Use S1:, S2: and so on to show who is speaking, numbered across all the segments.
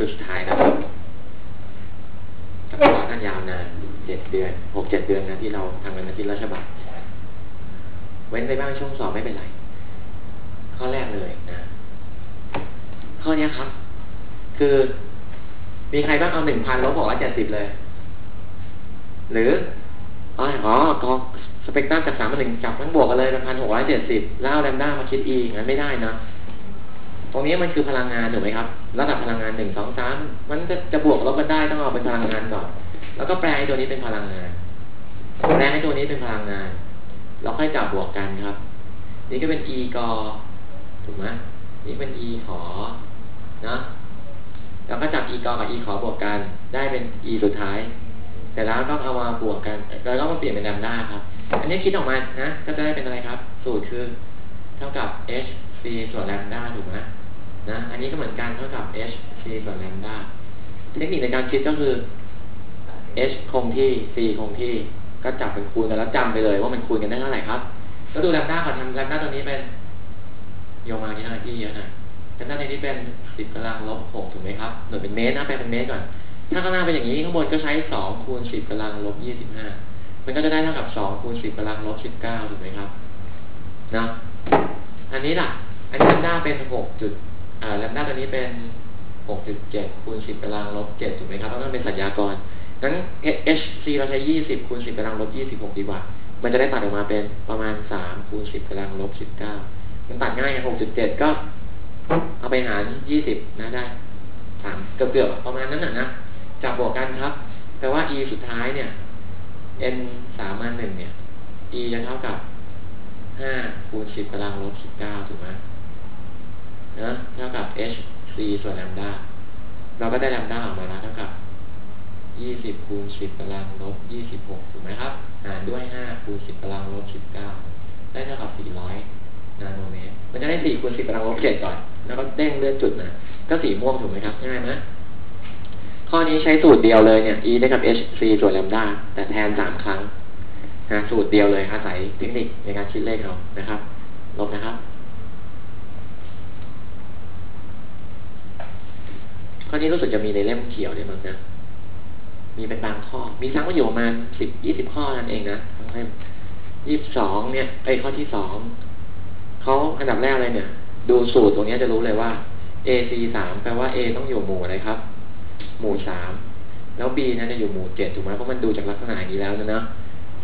S1: ชุดสุดท้ายนะครับสัปดาห์กันยาวนานเจ็ดเดือนหกเจ็ดเดือนนะที่เราทำกันอาทิตย์ละฉบับเว้นไปบ้างช่วงสอบไม่เป็นไร ข้อแรกเลยนะ ข้อนี้ครับ คือ มีใครบ้างเอาหนึ่งพันลบบอกว่าเจ็ดสิบเลย หรืออ๋อกองสเปกตรัมจากสามมาหนึ่งจับทั้งบวกกันเลยเป็นพันหกร้อยเจ็ดสิบแล้วเอาแลมด้ามาคิดอีงั้นไม่ได้นะ ตรงนี้มันคือพลังงานถูกไหมครับระดับพลังงานหนึ่งสองสามมันจะจะบวกลบกันได้ต้องเอาเป็นพลังงานก่อน แล้วก็แปลให้ตัวนี้เป็นพลังงาน แปลให้ตัวนี้เป็นพลังงาน เราค่อยจับบวกกันครับ นี่ก็เป็น e กอถูกไหมนี่เป็น e ขอนะเราก็จับ e กอกับ e ขอบวกกัน ได้เป็น e สุดท้ายแต่แล้วก็เอามาบวกกันแล้วก็มาเปลี่ยนเป็นแลมด้าครับ อันนี้คิดออกมานะก็จะได้เป็นอะไรครับ สูตรคือ เท่ากับ h c ส่วนแลมด้าถูกไหม นะ อันนี้ก็เหมือนกันเท่ากับ h c ส่วนแลมด้าเทคนิคในการคิดก็คือ h คงที่ c คงที่ ก็จับเป็นคูณกันแล้วจำไปเลย ว่ามันคูณกันได้เท่าไหร่ครับ ก็ดูแลมด้าก่อนทำแลมดาตัวนี้เป็นโยมาที่เท่าไหร่ที่เยอะหน่อยแลมดาตัวนี้เป็นสิบกำลังลบหกถูกไหมครับหน่วยเป็นเมตรนะแปลเป็นเมตรก่อน ถ้าข้างหน้าเป็นอย่างนี้ข้างบนก็ใช้สองคูณสิบกำลังลบยี่สิบห้ามันก็จะได้เท่ากับสองคูณสิบกำลังลบสิบเก้าถูกไหมครับนะอันนี้ล่ะ อันนี้แลมด้าเป็นหกจุด แลมด้าตัวนี้เป็นหกจุดเจ็ดคูณสิบกำลังลบเจ็ดถูกไหมครับ เพราะมันเป็นสัญญากรนั้น HC เราใช้ยี่สิบคูณสิบกำลังลบยี่สิบหกดีกว่า มันจะได้ตัดออกมาเป็นประมาณสามคูณสิบกำลังลบสิบเก้ามันตัดง่ายหกจุดเจ็ดก็ เอาไปหารยี่สิบนะได้สามเกือบๆประมาณนั้นน่ะนะ จับบวกกันครับ แปลว่า e สุดท้ายเนี่ย n สามมาหนึ่งเนี่ย e จะเท่ากับห้าคูณสิบกำลังลบสิบเก้าถูกไหม นะเท่ากับ h c ส่วนแลมดาเราก็ได้แลมดาออกมาแล้วเท่ากับยี่สิบคูณสิบกำลังลบยี่สิบหกถูกไหมครับหารด้วยห้าคูณสิบกำลังลบสิบเก้าได้เท่ากับสี่ร้อยนาโนเมตร มันจะได้สี่คูณสิบกำลังลบเจ็ดก่อน แล้วก็เด้งเลื่อนจุดนะก็สีม่วงถูกไหมครับง่ายไหมข้อนี้ใช้สูตรเดียวเลยเนี่ย e ได้กับ h c ส่วนแลมดาแต่แทนสามครั้งนะสูตรเดียวเลยอาศัยเทคนิคในการคิดเลขเอานะครับ ลบนะครับ ข้อนี้รู้สึกจะมีในเล่มเขียวด้วยมั้งนะ มีเป็นบางข้อ มีซ้ำก็อยู่ประมาณสิบยี่สิบข้อนั่นเองนะทั้งเล่มยี่สิบสองเนี่ยไอ้ข้อที่สองเขาอันดับแรกเลยเนี่ย ดูสูตรตรงนี้จะรู้เลยว่า A C สามแปลว่า A ต้องอยู่หมู่อะไรครับ หมู่สามแล้ว B นั้นจะอยู่หมู่เจ็ดถูกไหมเพราะมันดูจากลักษณะอย่างนี้แล้วนะเนาะ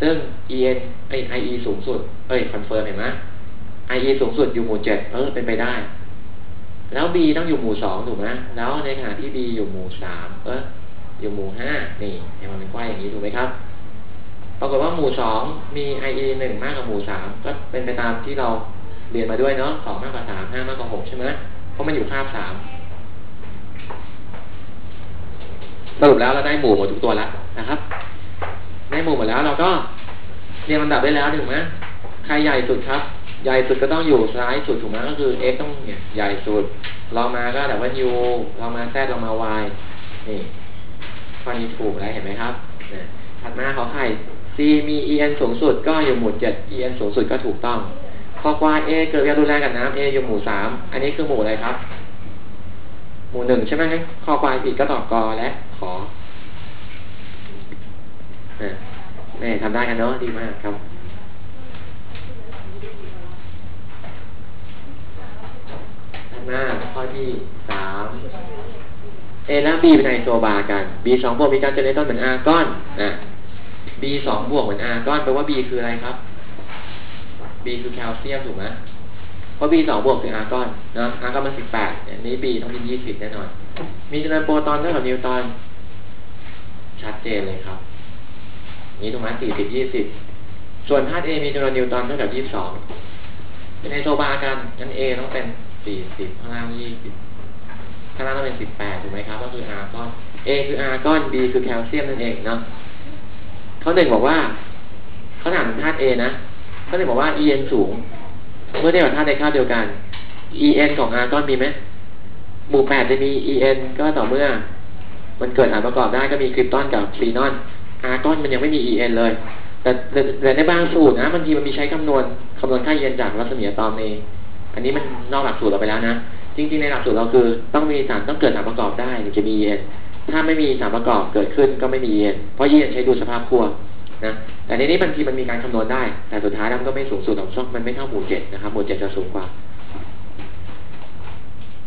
S1: ซึ่ง E N ไอ I E สูงสุด เอ้ยคอนเฟิร์มเห็นไหม I E สูงสุดอยู่หมู่เจ็ดเออเป็นไปได้ แล้ว B ต้องอยู่หมู่สองถูกไหมแล้วในขณะที่ B อยู่หมู่สามเอออยู่หมู่ห้านี่เห็นมันเป็นควายอย่างนี้ถูกไหมครับ ปรากฏว่าหมู่สองมี I E หนึ่งมากกว่าหมู่สามก็เป็นไปตามที่เราเรียนมาด้วยเนาะสองมากกว่าสามห้ามากกว่าหกใช่ไหมเพราะมันอยู่คาบสามสรุปแล้วเราได้หมู่หมดทุกตัวแล้วนะครับ ได้หมู่หมดแล้วเราก็เรียงลำดับได้แล้วถูกไหมใครใหญ่สุดครับ ใหญ่สุดก็ต้องอยู่ซ้ายสุดถูกไหมก็คือ x ต้องเนี่ยใหญ่สุดเรามาก็แต่ว่า u เรามา z เรามา y นี่ข้อนี้ถูกแล้วเห็นไหมครับถัดมาเขาไข่ c มี en สูงสุดก็อยู่หมู่เจ็ด en สูงสุดก็ถูกต้องคอควา a เกิดการรุนแรงกับน้ำ a อยู่หมู่สามอันนี้คือหมู่อะไรครับ หมู่หนึ่งใช่ไหมครับคอควายผิดก็ตอบกอและขอนี่ทำได้กันเนาะดีมากครับ หน้าข้อที่สาม A และ B เป็นไอโซบาร์กัน B สองบวกมีการเจเนเรตอนเหมือน R ก้อนนะ B สองบวกเหมือน R ก้อนแปลว่า B คืออะไรครับ B คือแคลเซียมถูกไหมเพราะ B สองบวกคือ R ก้อนนะ R ก้อนมันสิบแปดเนี่ยนี้ B ต้องเป็นยี่สิบแน่นอน มีจำนวนโปรตอนเท่ากับนิวตอน ชัดเจนเลยครับ นี้ถูกไหมสี่สิบยี่สิบส่วนธาตุ A มีจำนวนนิวตอนเท่ากับยี่สิบสองเป็นไอโซบาร์กันงั้น A ต้องเป็น สี่สิบข้างล่างยี่สิบข้างล่างต้องเป็นสิบแปดถูกไหมครับ ก็คือ R ก้อน A คือ R ก้อน B คือแคลเซียมนั่นเองเนาะเขาหนึ่งบอกว่าเขาถามธาตุ A นะเขาหนึ่งบอกว่า En สูง เมื่อเทียบกับธาตุในค่าเดียวกัน En ของ R ก้อนมีไหมหมู่แปดจะมี En ก็ต่อเมื่อ มันเกิดฐานประกอบได้ก็มีคริปตอนกับซีนอน R ก้อนมันยังไม่มี En เลย แต่แต่ในบางสูตรนะบางทีมันมีใช้คำนวณคำนวณค่า En จากรัศมีอะตอมเอง อันนี้มันนอกหลักสูตรเราไปแล้วนะ จริง ๆ ในหลักสูตรเราคือต้องมีสารต้องเกิดสารประกอบได้ถึงจะมีเย็นถ้าไม่มีสารประกอบเกิดขึ้นก็ไม่มีเย็นเพราะเย็นใช้ดูสภาพขั้วนะ แต่ในนี้บางทีมันมีการคำนวณได้ แต่สุดท้ายมันก็ไม่สูงสุดของช่องมันไม่เท่าหมู่เจ็ดนะครับหมู่เจ็ดจะสูงกว่า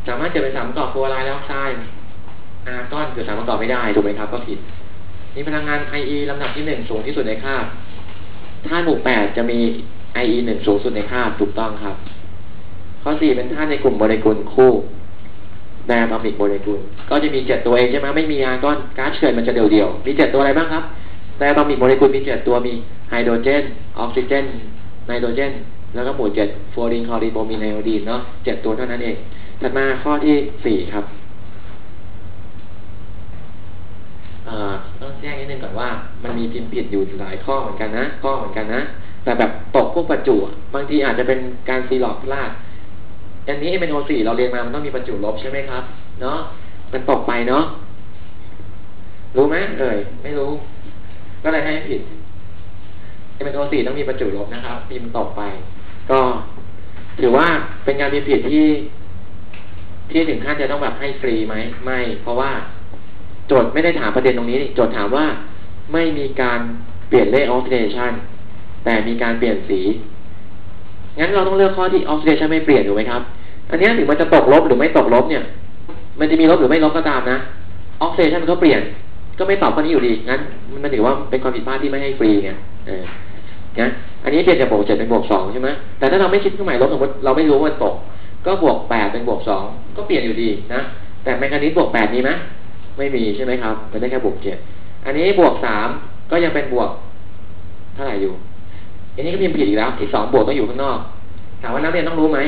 S1: สามารถจะเป็นสารประกอบตัวลายแล้วไซด์อาร์ก้อนคือสารประกอบไม่ได้ถูกไหมครับ ก็ผิดนี่พลังงาน IE ลำดับที่หนึ่งสูงที่สุดในคาบธาหมู่แปดจะมี IE หนึ่งสูงสุดในคาบถูกต้องครับ ข้อสี่เป็นธาตุในกลุ่มโมเลกุลคู่แบอะตอมิกโมเลกุลก็จะมีเจ็ดตัวเองใช่ไหมไม่มีอาร์ก้อนก๊าซเฉื่อยมันจะเดี่ยวๆมีเจ็ดตัวอะไรบ้างครับแต่อะตอมิกโมเลกุลมีเจ็ดตัวมีไฮโดรเจน ออกซิเจนไนโตรเจน แล้วก็หมู่เจ็ดฟลูออรีนคลอรีนโบมีไนโอดีนเนาะเจ็ดตัวเท่านั้นเองถัดมาข้อที่สี่ครับต้องแจ้งนิดนึงก่อนว่ามันมีพิมพ์ผิดอยู่หลายข้อเหมือนกันนะ ข้อเหมือนกันนะ แต่แบบตกพวกประจุบางทีอาจจะเป็นการซีหลอกพลาด อันนี้ MnO4 เราเรียนมามันต้องมีประจุลบใช่ไหมครับ เนาะมันตกไปเนาะรู้ไหมเอ่ยไม่รู้ ก็เลยให้ผิด MnO4 ต้องมีประจุลบนะครับพิมพ์ตกไป ก็ถือว่าเป็นการพิมพ์ผิดที่ ที่ถึงขั้นจะต้องแบบให้ฟรีไหมไม่ เพราะว่าโจทย์ไม่ได้ถามประเด็นตรงนี้ โจทย์ถามว่าไม่มีการเปลี่ยนเลขออกซิเดชันแต่มีการเปลี่ยนสี งั้นเราต้องเลือกข้อที่ออกซิเดชันไม่เปลี่ยนถูกไหมครับ อันนี้ถึงมันจะตกลบหรือไม่ตกลบเนี่ย มันจะมีลบหรือไม่ลบก็ตามนะออกเดชันมันก็เปลี่ยน ก็ไม่ตอบข้อนี้อยู่ดีงั้น มันถือว่าเป็นความผิดพลาดที่ไม่ให้ฟรีไงเออนะอันนี้เปลี่ยนจากบวกเจ็ดเป็นบวกสองใช่ไหมแต่ถ้าเราไม่คิดเครื่องหมายลบสมมติเราไม่รู้ว่าตก ก็บวกแปดเป็นบวกสองก็เปลี่ยนอยู่ดีนะแต่แมคานิสบวกแปดมีไหมไม่มีใช่ไหมครับมันได้แค่บวกเจ็ดอันนี้บวกสามก็ยังเป็นบวกเท่าไหร่อยู่ อันนี้ก็พิมพ์ผิดอีกแล้วอีกสองบวกต้องอยู่ข้างนอก ถามว่านักเรียนต้องรู้ไหม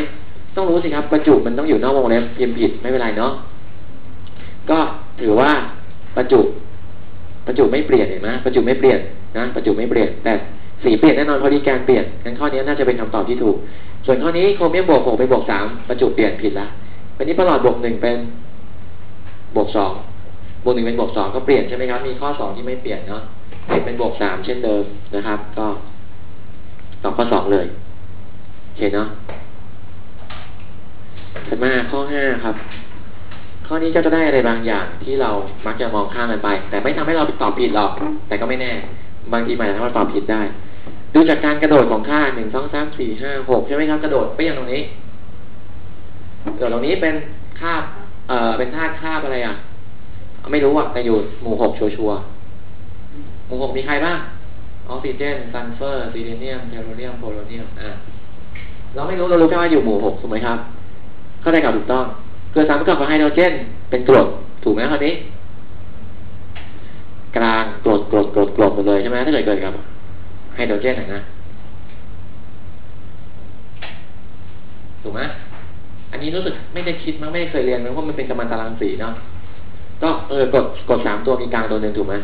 S1: ต้องรู้สิครับประจุมันต้องอยู่นอกวงเล็บพิมพ์ผิดไม่เป็นไรเนาะก็ถือว่าประจุประจุไม่เปลี่ยนเห็นไหมประจุไม่เปลี่ยนนะประจุไม่เปลี่ยน แต่สีเปลี่ยนแน่นอนพอดีการเปลี่ยนงั้นข้อนี้น่าจะเป็นคำตอบที่ถูก ส่วนข้อนี้โครเมียมบวกหกเป็นบวกสามประจุเปลี่ยนผิดละเป็นนี้ประหลอดบวกหนึ่งเป็นบวกสองบวกหนึ่งเป็นบวกสองก็เปลี่ยนใช่ไหมครับ มีข้อสองที่ไม่เปลี่ยนเนาะเป็นบวกสามเช่นเดิมนะครับ ก็ตอบข้อสองเลยโอเคเนาะ ถัดมาข้อห้าครับ ข้อนี้ก็จะได้อะไรบางอย่างที่เรามักจะมองข้ามมันไป แต่ไม่ทำให้เราตอบผิดหรอก แต่ก็ไม่แน่ บางทีมันทำให้เราตอบผิดได้ ดูจากการกระโดดของค่าหนึ่งสองสามสี่ห้าหกใช่ไหมครับกระโดดไปอย่างตรงนี้กระโดดตรงนี้เป็นคาบ เอ่อ เป็นธาตุคาบอะไรอะ ไม่รู้อะ แต่อยู่หมู่หกชัวร์หมู่หกมีใครบ้าง ออกซิเจน ซัลเฟอร์ ซีเรเนียมเทโรเนียม โพลเนียม อะ เราไม่รู้ เรารู้แค่ว่าอยู่หมู่หกถูกไหมครับ เข้าใจกับถูกต้อง เกิดสารประกอบไฮโดรเจน เป็นกรดถูกไหมคราวนี้ กลางกรดกรดกรดกรดหมดเลยใช่ไหมถ้าเกิดเกิดกับไฮโดรเจนนะถูกไหมอันนี้รู้สึกไม่ได้คิดมั้งไม่ได้เคยเรียนมั้งเพราะมันเป็นกำมันตารางสีเนาะก็เออกดกดสามตัวมีกลางตัวหนึ่งถูกไหม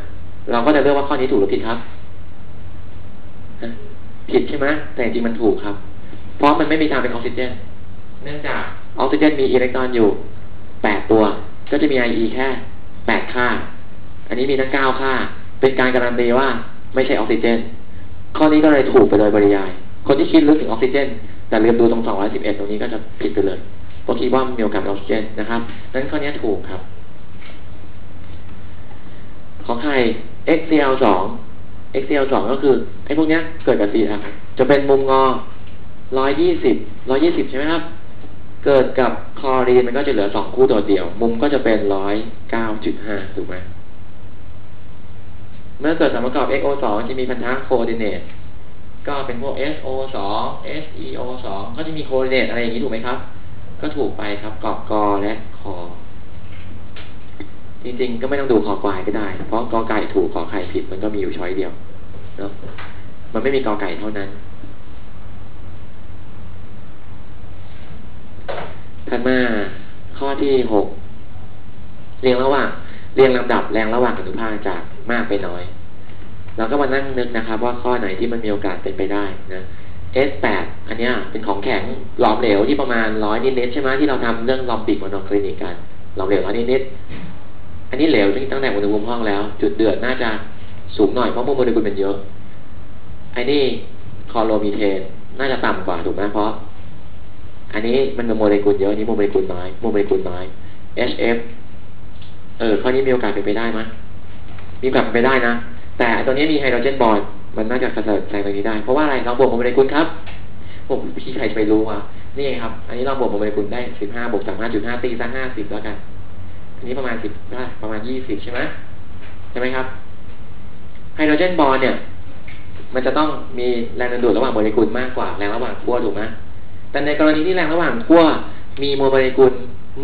S1: เราก็จะเลือกว่าข้อนี้ถูกหรือผิดครับผิดใช่ไหมแต่จริงมันถูกครับ เพราะมันไม่มีทางเป็นออกซิเจน เนื่องจาก ออกซิเจนมีอิเล็กตรอนอยู่แปดตัว ก็จะมีไอแค่แปดค่า อันนี้มีทั้งเก้าค่า เป็นการการันตีว่าไม่ใช่ออกซิเจน ข้อนี้ก็เลยถูกไปโดยปริยาย คนที่คิดลึกถึงออกซิเจน แต่ลืมดูตรงสองร้อยสิบเอ็ดตรงนี้ก็จะผิดไปเลยเพราะคิดว่ามีโอกาสออกซิเจนนะครับนั้นข้อนี้ถูกครับ ของใคร xcl สอง xcl สองก็คือไอ้พวกนี้เกิดกับสีครับจะเป็นมุมงอร้อยยี่สิบร้อยี่สิบใช่ไหมครับ เกิดกับคอรีนมันก็จะเหลือสองคู่ตัวเดียว มุมก็จะเป็นร้อยเก้าจุดห้าถูกไหมเมื่อเกิดสมประกอบ xo สองจะมีพันธะโคดิเนตก็เป็นพวก so สอง seo สองก็จะมีโคดิเนตอะไรอย่างนี้ถูกไหมครับ ก็ถูกไปครับกอบกอและคอจริงๆ ก็ไม่ต้องดูขอควายก็ได้ เพราะกอไก่ถูกขอไข่ผิดมันก็มีอยู่ช้อยเดียวเนาะมันไม่มีกอไก่เท่านั้น ถัดมาข้อที่หกเรียงระหว่างเรียงลำดับแรงระหว่างอนุภาคจากมากไปน้อย เราก็มานั่งนึกนะครับ ว่าข้อไหนที่มันมีโอกาสเป็นไปได้นะ S8 อันนี้เป็นของแข็งหลอมเหลวที่ประมาณร้อยนิดๆใช่ไหมที่เราทำเรื่องลอมปิกมอนคลินิกกันหลอมเหลวร้อยนิดอันนี้เหลวตั้งแต่อุณหภูมิห้องแล้ว จุดเดือดน่าจะสูงหน่อยเพราะโมเลกุลเป็นเยอะไอ้นี่คอโลมีเทนน่าจะต่ำกว่าถูกไหมเพราะ อันนี้มันโมเลกุลเยอะอันนี้โมเลกุลน้อยโมเลกุลน้อย HF เออข้อนี้มีโอกาสเป็นไปได้ไหมมีโอกาสเป็นไปได้นะ แต่ตัวนี้มีไฮโดรเจนบอลมันน่าจะกระเสริฐแรงตรงนี้ได้ เพราะว่าอะไรเราบวกโมเลกุลครับผมพี่ใครจะไปรู้อะนี่ครับ อันนี้เราบวกโมเลกุลได้สิบห้าบวกสามห้าจุดห้าตีซะห้าสิบแล้วกัน อันนี้ประมาณสิบประมาณยี่สิบใช่ไหมใช่ไหมครับไฮโดรเจนบอลเนี่ย มันจะต้องมีแรงดึงดูดระหว่างโมเลกุลมากกว่าแรงระหว่างขั้วถูกไหม แต่ในกรณีที่แรงระหว่างขั้วมีโมเลกุล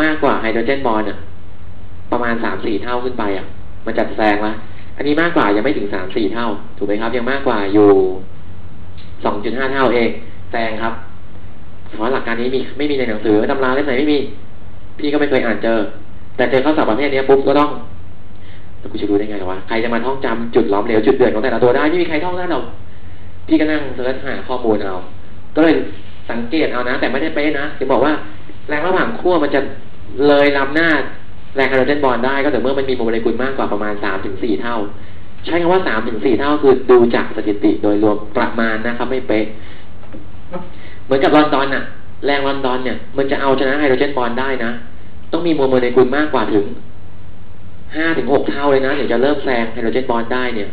S1: มากกว่าไฮโดรเจนบอลประมาณสามสี่เท่าขึ้นไปอะ มันจัดแซงละอันนี้มากกว่ายังไม่ถึงสามสี่เท่า ถูกไหมครับ ยังมากกว่าอยู่สองจุดห้าเท่าเองแซงครับเพราะหลักการนี้มีไม่มีในหนังสือตำราเล่มไหนไม่มี พี่ก็ไม่เคยอ่านเจอ แต่เจอข้อสอบประเภทนี้ปุ๊บก็ต้องแล้วกูจะรู้ได้ไงวะใครจะมาท่องจำจุดล้อมเหลวจุดเดือดของแต่ละตัวได้ไม่มีใครท่องได้หรอกพี่ก็นั่งเสิร์ชหาข้อมูลเอา ก็เลย สังเกตเอานะ แต่ไม่ได้เป๊ะนะถึงบอกว่าแรงระหว่างขั้วมันจะเลยลำหน้าแรงไฮโดรเจนบอลได้ก็แต่เมื่อมันมีโมเลกุลมากกว่าประมาณสามถึงสี่เท่า ใช้คำว่าสามถึงสี่เท่าคือดูจากสถิติโดยรวมประมาณนะครับไม่เป๊ะเหมือนกับลอนดอนอะแรงลอนดอนเนี่ย มันจะเอาชนะไฮโดรเจนบอลได้นะต้องมีโมเลกุลมากกว่าถึงห้าถึงหกเท่าเลยนะถึงจะเริ่มแซงไฮโดรเจนบอลได้เนี่ย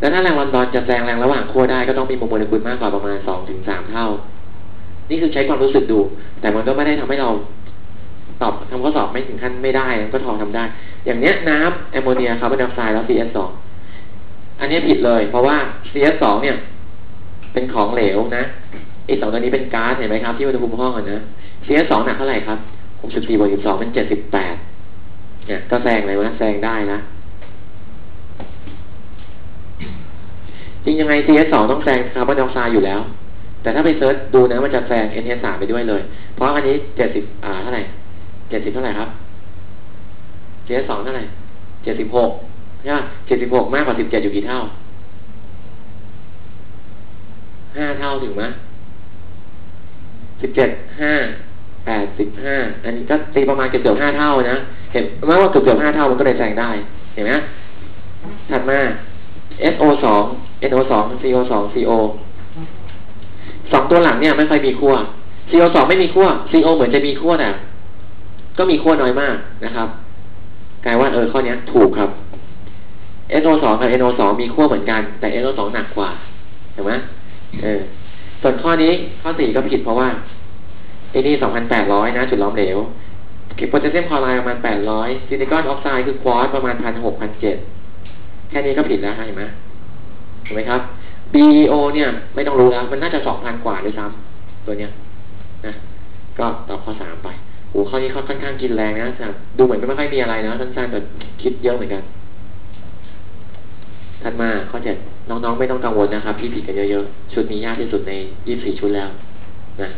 S1: แล้วถ้าแรงลอนดอนจะแซงแรงระหว่างขั้วได้ก็ต้องมีโมเลกุลมากกว่าประมาณสองถึงสามเท่า นี่คือใช้ความรู้สึกดู แต่มันก็ไม่ได้ทำให้เราตอบทำข้อสอบไม่ถึงขั้นไม่ได้ก็ทองทำได้ อย่างเนี้ยน้ำแอมโมเนียคาร์บอนไดออกไซด์แล้ว CS2 อันนี้ผิดเลย เพราะว่า CS2 เนี่ย เป็นของเหลวนะไอสองตัวนี้เป็นก๊าซเห็นไหมครับที่อุณหภูมิห้องอะนะ CS2 หนักเท่าไหร่ครับ64บวก12เป็น78เนี่ยก็แซงเลยวะแซงได้นะจริงยังไง CS2 ต้องแซงคาร์บอนไดออกไซด์อยู่แล้ว แต่ถ้าไปเซิร์ชดูนะมันจะแซง NH3 ไปด้วยเลย เพราะอันนี้70อ่าเท่าไหร่เจ็ดสิบเท่าไหร่ครับเจ็ดสองเท่าไหร่เจ็ดสิบหกใช่ไหมเจ็ดสิบหกมากกว่าสิบเจ็ดอยู่กี่เท่าห้าเท่าถึงไหมสิบเจ็ดห้าแปดสิบห้าอันนี้ก็ตีประมาณเกือบเกือบห้าเท่านะเห็นไหมว่าเกือบเกือบห้าเท่ามันก็เลยแซงได้ เห็นไหมถัดมา SO สอง NO สอง CO สองตัวหลังเนี่ยไม่ค่อยมีขั้ว CO สองไม่มีขั้ว CO เหมือนจะมีขั้วแต่ก็มีขั้วน้อยมากนะครับกลายว่าเออข้อนี้ถูกครับ SO2 กับ NO2 มีขั้วเหมือนกัน แต่ NO2 หนักกว่าเห็นไหมเออ ส่วนข้อนี้ข้อสี่ก็ผิดเพราะว่าไอ้นี่สองพันแปดร้อยนะ จุดล้อมเหลวโพแทสเซียมคลอไรด์ประมาณแปดร้อยซิลิคอนออกไซด์คือควอตประมาณพันหกพันเจ็ดแค่นี้ก็ผิดแล้วเห็นไหมเห็นไหมครับ BEO เนี่ย ไม่ต้องรู้แล้ว มันน่าจะสองพันกว่าด้วยซ้ำตัวเนี้ยนะก็ตอบข้อสามไปโอ้ข้อนี้เขาค่อนข้างกินแรงนะแต่ดูเหมือนไม่ค่อยมีอะไรนะสั้นๆแต่คิดเยอะเหมือนกันถัดมาข้อเจ็ดน้องๆไม่ต้องกังวลนะครับ พี่ผิดกันเยอะๆ ชุดนี้ยากที่สุดในยี่สี่ชุดแล้วนะ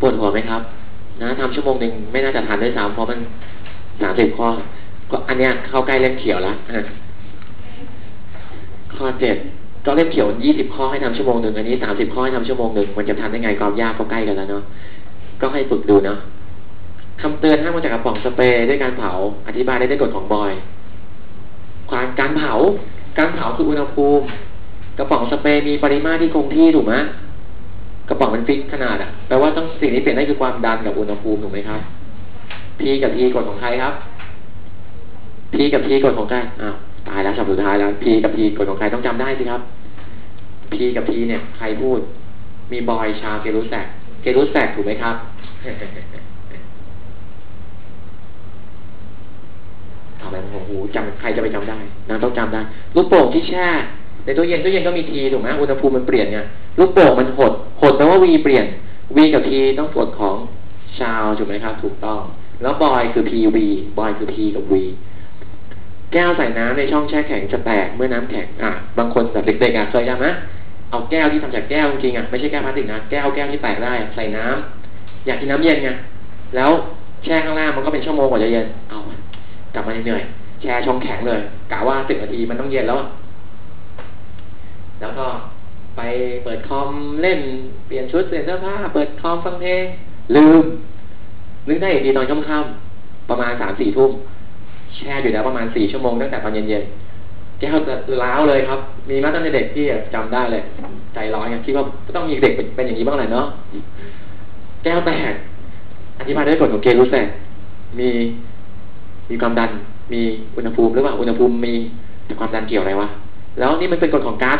S1: ปวดหัวไหมครับ นะทำชั่วโมงหนึ่งไม่น่าจะทันได้สามเพราะมันสามสิบข้อก็อันเนี้ยเข้าใกล้เล่มเขียวแล้ว ข้อเจ็ดก็เล่มเขียวยี่สิบข้อให้ทำชั่วโมงหนึ่งอันนี้สามสิบข้อให้ทำชั่วโมงหนึ่งมันจะทันได้ไงความยากก็ใกล้กันแล้วเนาะก็ให้ฝึกดูเนาะคำเตือนห้ามมาจากกระป๋องสเปรย์ด้วยการเผา อธิบายได้ด้วยกฎของบอย ความการเผา การเผาคืออุณหภูมิ กระป๋องสเปรย์มีปริมาตรที่คงที่ถูกไหมกระป๋องมันฟิกขนาดอะแปลว่าต้องสิ่งที่เปลี่ยนได้คือความดันกับอุณหภูมิถูกไหมครับ P กับ T กฎของใครครับ P กับ T กฎของใครอ้าว ตายแล้วฉบับสุดท้ายแล้ว P กับ T กฎของใครต้องจำได้สิครับ P กับ T เนี่ย ใครพูด มีบอยชาวเกรุสแตกเกรุสแตกถูกไหมครับเอาไปโอ้โหจำใครจะไปจำได้นะต้องจำได้ ลูกโป่งที่แช่ในตู้เย็นตู้เย็นก็มีทีถูกไหมอุณหภูมิมันเปลี่ยนไงลูกโป่งมันหด หดแปลว่า V เปลี่ยน V กับ T ต้องกฎของชาวถูกไหมครับ ถูกต้อง แล้วบอยคือ PV บอยคือ P กับ V แก้วใส่น้ำในช่องแช่แข็งจะแตกเมื่อน้ำแข็งอะบางคนแบบเด็กๆอะเคยยังไหมเอาแก้วที่ทำจากแก้วจริงอะไม่ใช่แก้วพลาสติกนะแก้วแก้วที่แตกได้ใส่น้ำอยากกินน้ำเย็นไงแล้วแช่ข้างล่างมันก็เป็นชั่วโมงกว่าจะเย็นเอากลับมาเหนื่อยแช่ช่องแข็งเลยกะว่าสิบนาทีมันต้องเย็นแล้ว แล้วก็ไปเปิดคอมเล่นเปลี่ยนชุดเปลี่ยนเสื้อผ้าเปิดคอมฟังเพลงลืมนึกได้อีกทีตอนค่ำๆประมาณสามสี่ทุ่ม แช่อยู่แล้วประมาณสี่ชั่วโมงตั้งแต่ตอนเย็นๆแก้วจะล้าวเลยครับ มีมาตั้งแต่เด็กที่จำได้เลย ใจร้อนไงคิดว่าต้องมีเด็กเป็นเป็นอย่างนี้บ้างแหละเนาะแก้วแตกอธิบายด้วยกฎของเกรูสแสงมีมีความดัน มีอุณหภูมิหรือว่าอุณหภูมิมีแต่ความดันเกี่ยวอะไรวะแล้วนี่มันเป็นกฎของก๊าซ